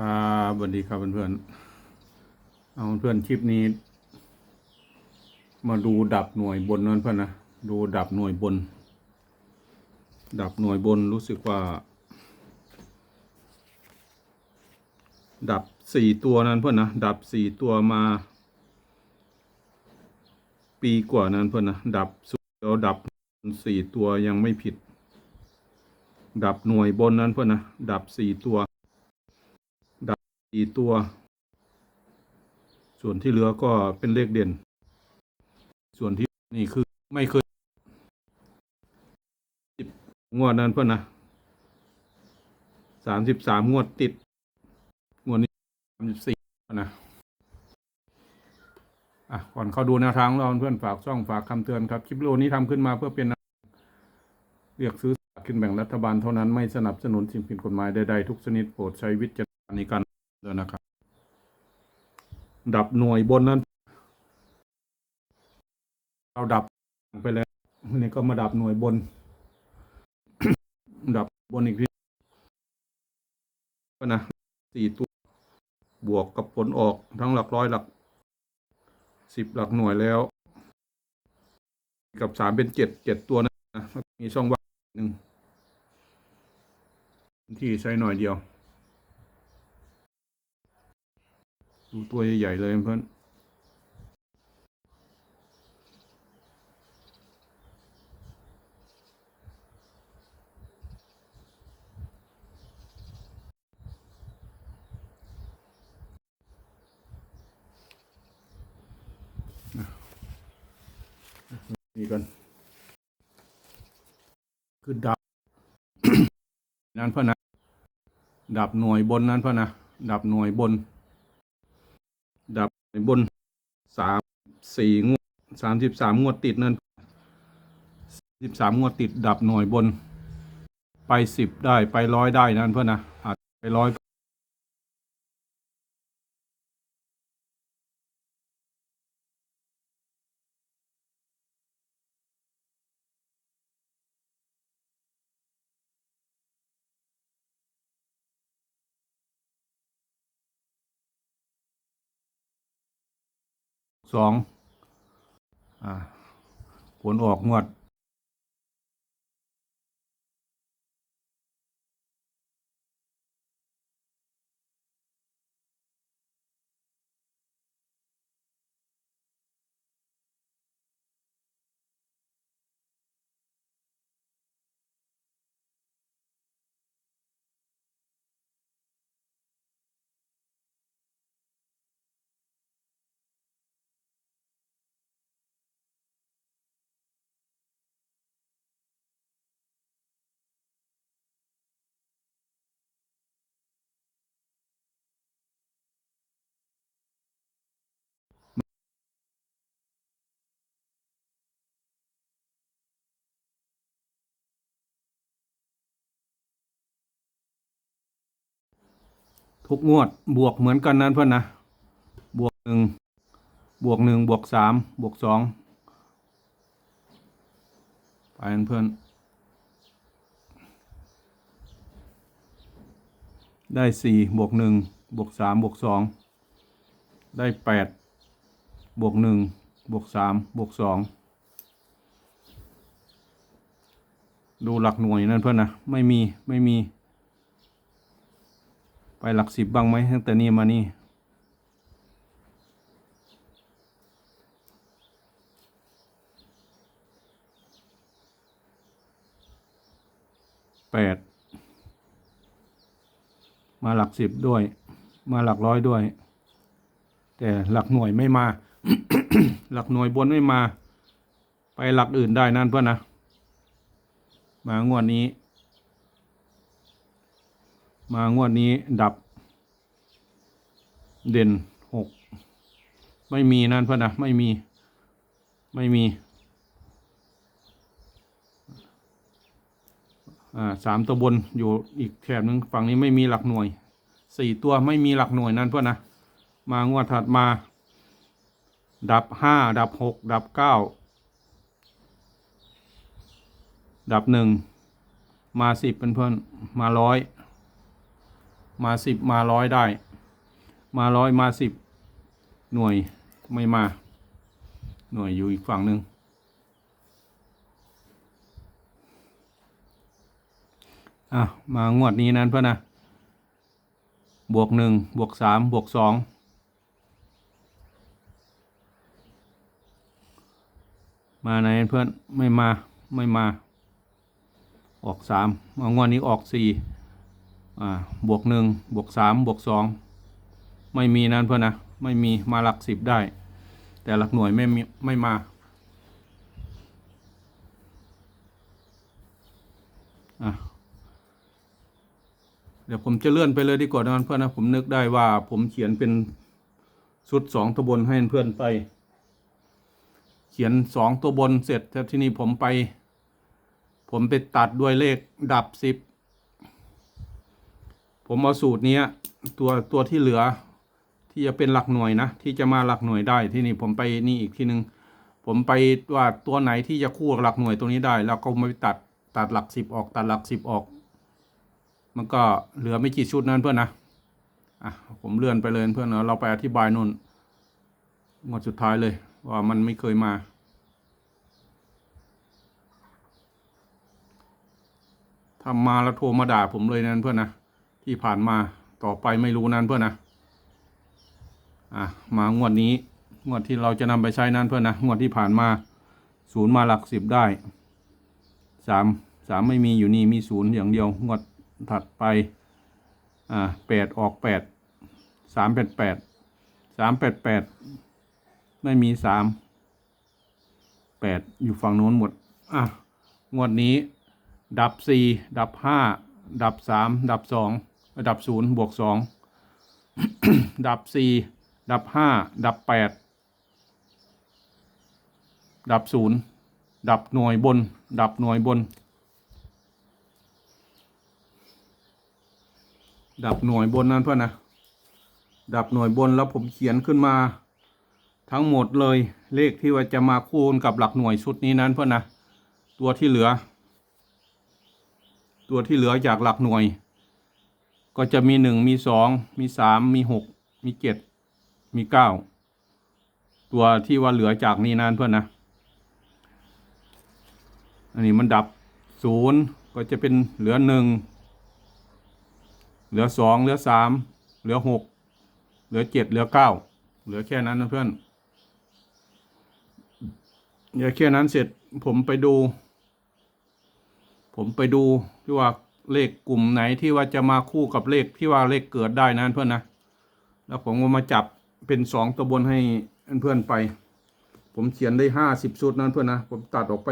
ครับสวัสดีครับเพื่อนๆ เอาเพื่อนคลิปนี้ มาดูดับหน่วยบนนั่นเพื่อนนะ ดูดับหน่วยบน ดับหน่วยบนรู้สึกว่า ดับสี่ตัวนั้นเพื่อนนะ ดับสี่ตัวมา ปีกว่านั้นเพื่อนนะ ดับสุดแล้วดับสี่ตัวยังไม่ผิด ดับหน่วยบนนั้นเพื่อนนะ ดับสี่ตัว สี่ตัว ส่วนที่เหลือก็เป็นเลขเด่น ส่วนที่นี่คือไม่เคยสิบงวดนั้นเพื่อนนะสามสิบสามงวดติด งวดนี้สามสิบสี่นะอะก่อนเข้าดูแนวทางเราเพื่อนฝากช่องฝากคำเตือนครับ คลิปวิดีโอนี้ทำขึ้นมาเพื่อเป็นเรียกซื้อสลากกินแบ่งรัฐบาลเท่านั้นไม่สนับสนุนสิ่งผิดกฎหมายใดๆทุกชนิดโปรดใช้วิจารณญาณในการ เดินนะครับ ดับหน่วยบนนั้น เราดับไปแล้วนี่ก็มาดับหน่วยบน ดับบนอีกทีก็นะสี่ตัว บวกกับผลออกทั้งหลักร้อยหลักสิบหลักหน่วยแล้ว กับสามเป็นเจ็ดเจ็ดตัวนะ มีช่องว่างหนึ่งที่ใช้หน่อยเดียว ดูตัวใหญ่ๆเลยเพื่อนนี่กันคือดับนั้นเพื่อนนะดับหน่วยบนนั้นเพื่อนนะดับหน่วยบน บหน่วยบนสามสี่งวดสามสิบสามงวดติดนั่นสิบสามงวดติดดับหน่วยบน ไปสิบได้ไปร้อยได้นั่นเพื่อนนะอาจไปร้อย สองอผลออกงวด ทุกงวดบวกเหมือนกันนั้นเพื่อนนะ บวกหนึ่งบวกหนึ่งบวกสามบวกสองไปเพื่อน ได้สี่บวกหนึ่งบวกสามบวกสองได้แปดบวกหนึ่งบวกสามบวกสองดูหลักหน่วยนั่นเพื่อนนะ ไม่มีไม่มี ไปหลักสิบบ้างไหมตั้งแต่นี้มานี่แปดมาหลักสิบด้วย มาหลักร้อยด้วย แต่หลักหน่วยไม่มา หลักหน่วยบนไม่มา ไปหลักอื่นได้นั่นเพื่อนนะ มางวดนี้ มางวดนี้ดับ เด่นหกไม่มีนั่นเพื่อนนะไม่มีไม่มีอ่าสามตัวบนอยู่อีกแถบหนึ่งฝั่งนี้ไม่มีหลักหน่วยสี่ตัวไม่มีหลักหน่วยนั่นเพื่อนนะมางวดถัดมา ดับห้าดับหกดับเก้าดับหนึ่งมาสิบเป็นเพื่อนมาร้อย มาสิบมาร้อยได้ มาร้อยมาสิบหน่วยไม่มา หน่วยอยู่อีกฝั่งหนึ่งอะ มางวดนี้นั้นเพื่อนนะ บวกหนึ่งบวกสามบวกสองมาไหนเพื่อนไม่มาไม่มา ออกสามมางวดนี้ออกสี่ บวกหนึ่งบวกสามบวกสองไม่มีนั้นเพื่อนนะ ไม่มีมาหลักสิบได้ แต่หลักหน่วยไม่มีไม่มาเดี๋ยวผมจะเลื่อนไปเลยดีกว่านะเพื่อนนะ ผมนึกได้ว่าผมเขียนเป็นชุดสองตัวบนให้เพื่อนไป เขียนสองตัวบนเสร็จแล้วที่นี่ผมไป ผมไปตัดด้วยเลขดับสิบ ผมเอาสูตรนี้ตัวตัวที่เหลือที่จะเป็นหลักหน่วยนะ ที่จะมาหลักหน่วยได้ที่นี่ผมไปนี่อีกทีหนึ่งผมไปว่าตัวไหนที่จะคู่กับหลักหน่วยตัวนี้ได้ แล้วก็มาตัดตัดหลักสิบออกตัดหลักสิบออก มันก็เหลือไม่กี่ชุดนั้นเพื่อนนะอะผมเลื่อนไปเลยเพื่อนเนาะเราไปอธิบายนู่นงวดสุดท้ายเลย ว่ามันไม่เคยมาถ้ามาแล้วโทรมาด่าผมเลยนั้นเพื่อนนะ ที่ผ่านมาต่อไปไม่รู้นั้นเพื่อนนะอะมางวดนี้งวดที่เราจะนำไปใช้นั้นเพื่อนนะงวดที่ผ่านมาศูนย์มาหลักสิบได้สามสามไม่มีอยู่นี่มีศูนย์อย่างเดียวงวดถัดไปอ่าแปดออกแปดสามแปดแปดสามแปดแปดไม่มีสามแปดอยู่ฝั่งโน้นหมดอะงวดนี้ดับสี่ดับห้าดับสามดับสอง ดับศูนย์บวกสองดับสี่ดับห้าดับแปดดับศูนย์ดับหน่วยบน ดับหน่วยบน ดับหน่วยบนนั้นเพื่อนนะ ดับหน่วยบนแล้วผมเขียนขึ้นมา ทั้งหมดเลยเลขที่ว่าจะมาคูณกับหลักหน่วยชุดนี้นั้นเพื่อนนะ ตัวที่เหลือ ตัวที่เหลือจากหลักหน่วย ก็จะมีหนึ่งมีสองมีสามมีหกมีเจ็ดมีเก้าตัวที่ว่าเหลือจากนี้นั้นเพื่อนนะ อันนี้มันดับศูนย์ก็จะเป็นเหลือหนึ่งเหลือสองเหลือสามเหลือหกเหลือเจ็ดเหลือเก้าเหลือแค่นั้นนะเพื่อนเดี๋ยวแค่นั้นเสร็จผมไปดู ผมไปดูที่ว่า เลขกลุ่มไหนที่ว่าจะมาคู่กับเลขที่ว่าเลขเกิดได้นั้นเพื่อนนะ แล้วผมก็มาจับเป็นสองตัวบนให้เพื่อนๆไป ผมเขียนได้ห้าสิบชุดนั้นเพื่อนนะ ผมตัดออกไป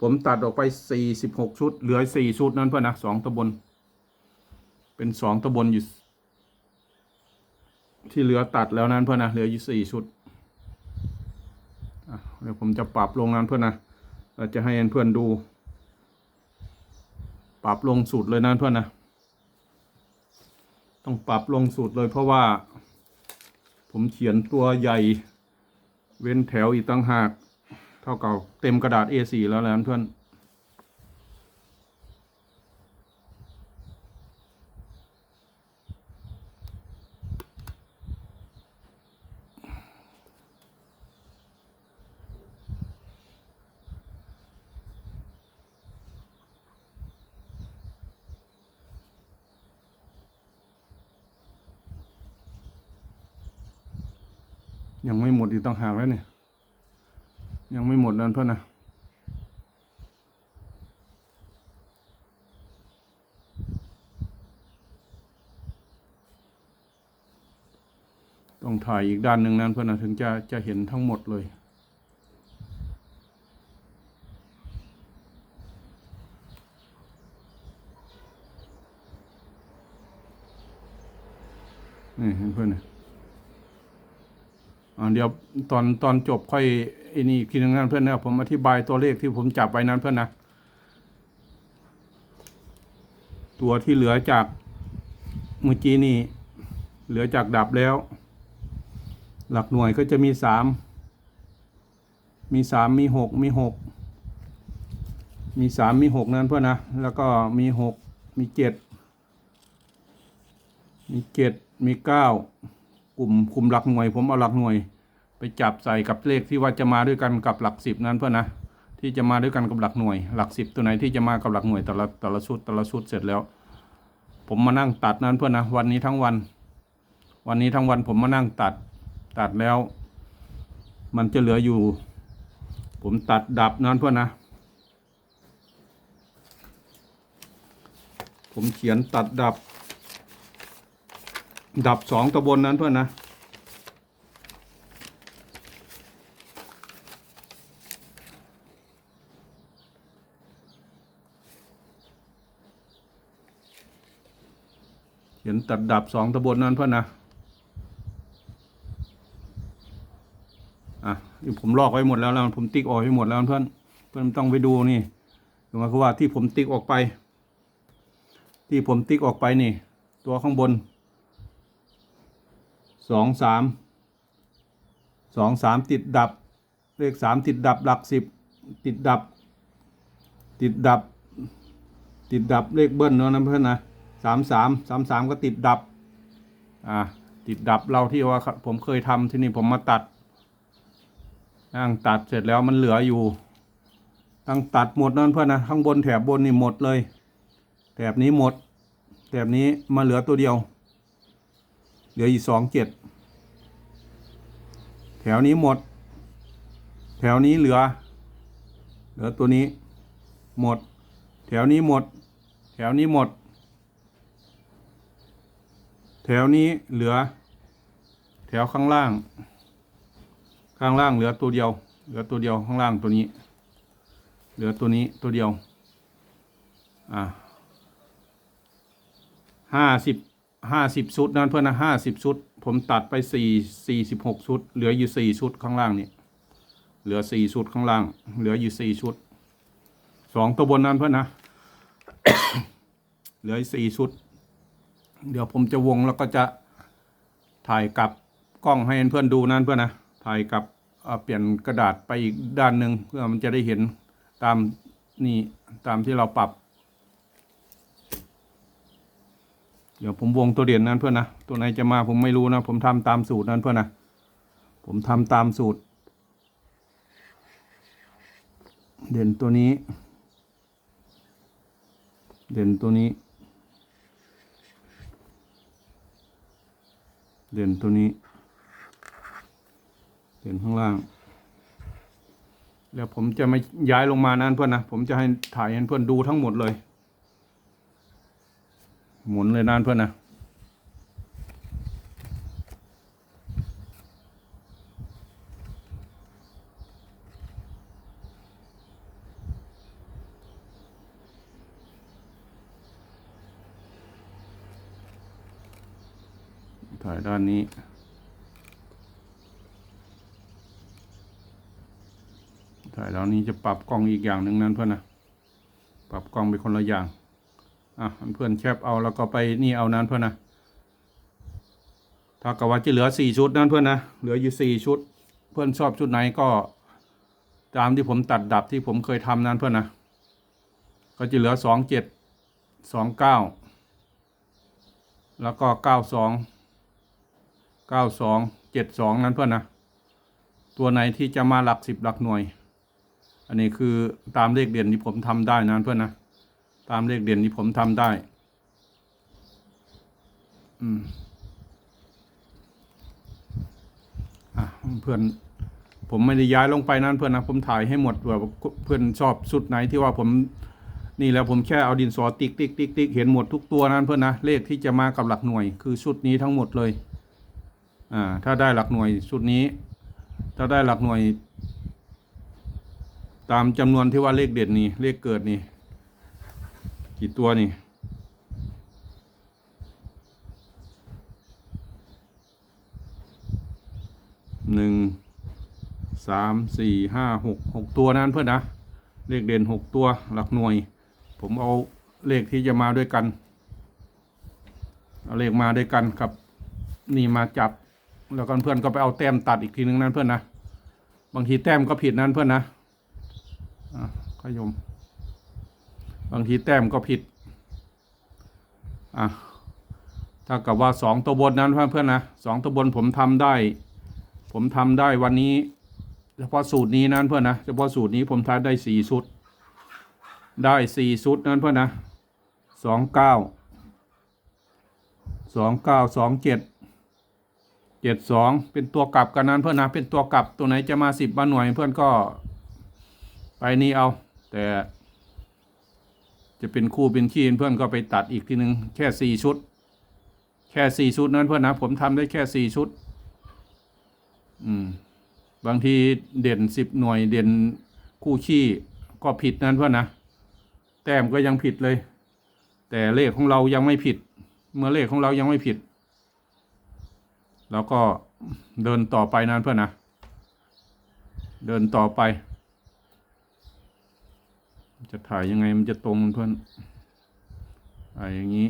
ผมตัดออกไปสี่สิบหกชุด เหลือสี่ชุดนั้นเพื่อนนะสองตัวบน เป็นสองตะบนอยู่ ที่เหลือตัดแล้วนั้นเพื่อนนะเหลืออยู่สี่ชุดเดี๋ยวผมจะปรับลงนั้นเพื่อนนะเราจะให้เพื่อนดู ปรับลงสูตรเลยนะเพื่อนนะ ต้องปรับลงสูตรเลยเพราะว่า ผมเขียนตัวใหญ่ เว้นแถวอีกตั้งหาก เท่ากับเต็มกระดาษ A4 แล้วแหละนั้นเพื่อน หมดอีกต่างหากแล้วเนี่ย ยังไม่หมดนั่นเพื่อนนะต้องถ่ายอีกด้านหนึ่งนั้นเพื่อนนะถึงจะจะเห็นทั้งหมดเลยนี่เห็นเพื่อนนะ เดี๋ยวตอนตอนจบค่อยไอ้นี่อีกทีนึงนั่นเพื่อนนะผมอธิบายตัวเลขที่ผมจับไปนั้นเพื่อนนะตัวที่เหลือจากเมื่อกี้นี่ เหลือจากดับแล้ว หลักหน่วยก็จะมีสามมีสามมีหกมีหกมีสามมีหกนั้นเพื่อนนะ แล้วก็มีหกมีเจ็ดมีเจ็ดมีเก้า กลุ่มคุมหลักหน่วย ผมเอาหลักหน่วย ไปจับใส่กับเลขที่ว่าจะมาด้วยกันกับหลักสิบนั้นเพื่อนนะที่จะมาด้วยกันกับหลักหน่วย หลักสิบตัวไหนที่จะมากับหลักหน่วยแต่ละแต่ละชุดแต่ละชุดเสร็จแล้ว ผมมานั่งตัดนั้นเพื่อนนะวันนี้ทั้งวัน วันนี้ทั้งวันผมมานั่งตัดตัดแล้ว มันจะเหลืออยู่ ผมตัดดับนั้นเพื่อนนะผมเขียนตัดดับ ดับสองตัวบนนั้นเพื่อนนะเขียนตัดดับสองตัวบนนั้นเพื่อนนะ อะผมลอกไว้หมดแล้วแล้วผมติ๊กออกไว้หมดแล้วเพื่อน เพื่อนต้องไปดูนี่หมายความว่าที่ผมติ๊กออกไป ที่ผมติ๊กออกไปนี่ ตัวข้างบน สองสามสองสามติดดับ เลขสามติดดับหลักสิบติดดับ ติดดับ ติดดับเลขเบิ้ลเนาะนะเพื่อนนะสามสามสามสามก็ติดดับ อ่า ติดดับเราที่ว่าผมเคยทำที่นี่ผมมาตัดนั่งตัดเสร็จแล้วมันเหลืออยู่ตั้งตัดหมดนั่นเพื่อนนะข้างบนแถบบนนี่หมดเลย แถบนี้หมด แถบนี้มาเหลือตัวเดียว เหลืออีกสองเจ็ดแถวนี้หมด แถวนี้เหลือ เหลือตัวนี้ หมด แถวนี้หมด แถวนี้หมด แถวนี้เหลือ แถวข้างล่าง ข้างล่างเหลือตัวเดียว เหลือตัวเดียวข้างล่างตัวนี้ เหลือตัวนี้ตัวเดียว อ่าห้าสิบ ห้าสิบชุดนั่นเพื่อนนะห้าสิบชุด ผมตัดไปสี่สี่สิบหกชุด เหลืออยู่สี่ชุดข้างล่างนี่เหลือสี่ชุดข้างล่าง เหลืออยู่สี่ชุดสองตัวบนนั้นเพื่อนนะเหลือสี่ชุด เดี๋ยวผมจะวงแล้วก็จะถ่ายกลับกล้องให้เพื่อนดูนั่นเพื่อนนะถ่ายกลับเปลี่ยนกระดาษไปอีกด้านหนึ่งเพื่อมันจะได้เห็นตามนี่ตามที่เราปรับ เดี๋ยวผมวงตัวเด่นนั้นเพื่อนนะ ตัวไหนจะมาผมไม่รู้นะ ผมทำตามสูตรนั้นเพื่อนนะ ผมทำตามสูตร เด่นตัวนี้ เด่นตัวนี้ เด่นตัวนี้ เด่นข้างล่าง แล้วผมจะไม่ย้ายลงมานั่นเพื่อนนะ ผมจะให้ถ่ายให้เพื่อนดูทั้งหมดเลย หมุนเลยนั่นเพื่อนนะถ่ายด้านนี้ ถ่ายแล้วนี้จะปรับกล้องอีกอย่างหนึ่งนั้นเพื่อนนะ ปรับกล้องเป็นคนละอย่าง อะเพื่อนแคปเอาแล้วก็ไปนี่เอานั้นเพื่อนนะถ้ากับว่าจะเหลือสี่ชุดนั้นเพื่อนนะเหลืออยู่สี่ชุด เพื่อนชอบชุดไหนก็ ตามที่ผมตัดดับที่ผมเคยทำนั้นเพื่อนนะก็จะเหลือสองเจ็ดสองเก้าแล้วก็เก้าสองเก้าสองเจ็ดสองนั้นเพื่อนนะตัวไหนที่จะมาหลักสิบหลักหน่วย อันนี้คือตามเลขเด่นที่ผมทำได้นะเพื่อนนะ ตามเลขเด่นที่ผมทำได้ อืมอะเพื่อนผมไม่ได้ย้ายลงไปนั้นเพื่อนนะผมถ่ายให้หมดแบบเพื่อนชอบสุดไหนที่ว่าผมนี่แล้วผมแค่เอาดินสอติ๊กติ๊กติ๊กติ๊กเห็นหมดทุกตัวนั้นเพื่อนนะเลขที่จะมากับหลักหน่วย คือชุดนี้ทั้งหมดเลย อ่า ถ้าได้หลักหน่วยชุดนี้ ถ้าได้หลักหน่วย ตามจำนวนที่ว่าเลขเด่นนี่เลขเกิดนี่ กี่ตัวนี่หนึ่งสามสี่ห้าหกหกตัวนั้นเพื่อนนะเลขเด่นหกตัวหลักหน่วย ผมเอาเลขที่จะมาด้วยกัน เอาเลขมาด้วยกันกับ นี่มาจับ แล้วก็เพื่อนก็ไปเอาแต้มตัดอีกทีนึงนั้นเพื่อนนะ บางทีแต้มก็ผิดนั้นเพื่อนนะอะขยม บางทีแต้มก็ผิด อะถ้ากับว่าสองตัวบนนั้นเพื่อนๆนะสองตัวบนผมทำได้ ผมทำได้วันนี้เฉพาะสูตรนี้นั้นเพื่อนนะเฉพาะสูตรนี้ผมทำได้สี่ชุด ได้สี่ชุดนั้นเพื่อนนะสองเก้าสองเก้าสองเจ็ดเจ็ดสองเป็นตัวกลับกันนั้นเพื่อนนะเป็นตัวกลับตัวไหนจะมาสิบมาหน่วยเพื่อนก็ไปนี่เอา แต่ จะเป็นคู่เป็นขี้เพื่อนก็ไปตัดอีกทีหนึ่งแค่สี่ชุด แค่สี่ชุดนั้นเพื่อนนะผมทำได้แค่สี่ชุด อืม บางทีเด่นสิบหน่วยเด่นคู่ขี้ก็ผิดนั้นเพื่อนนะแต้มก็ยังผิดเลย แต่เลขของเรายังไม่ผิด เมื่อเลขของเรายังไม่ผิดเราก็เดินต่อไปนั้นเพื่อนนะเดินต่อไป จะถ่ายยังไงมันจะตรงเพื่อนถ่ายอย่างนี้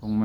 ตรงไหม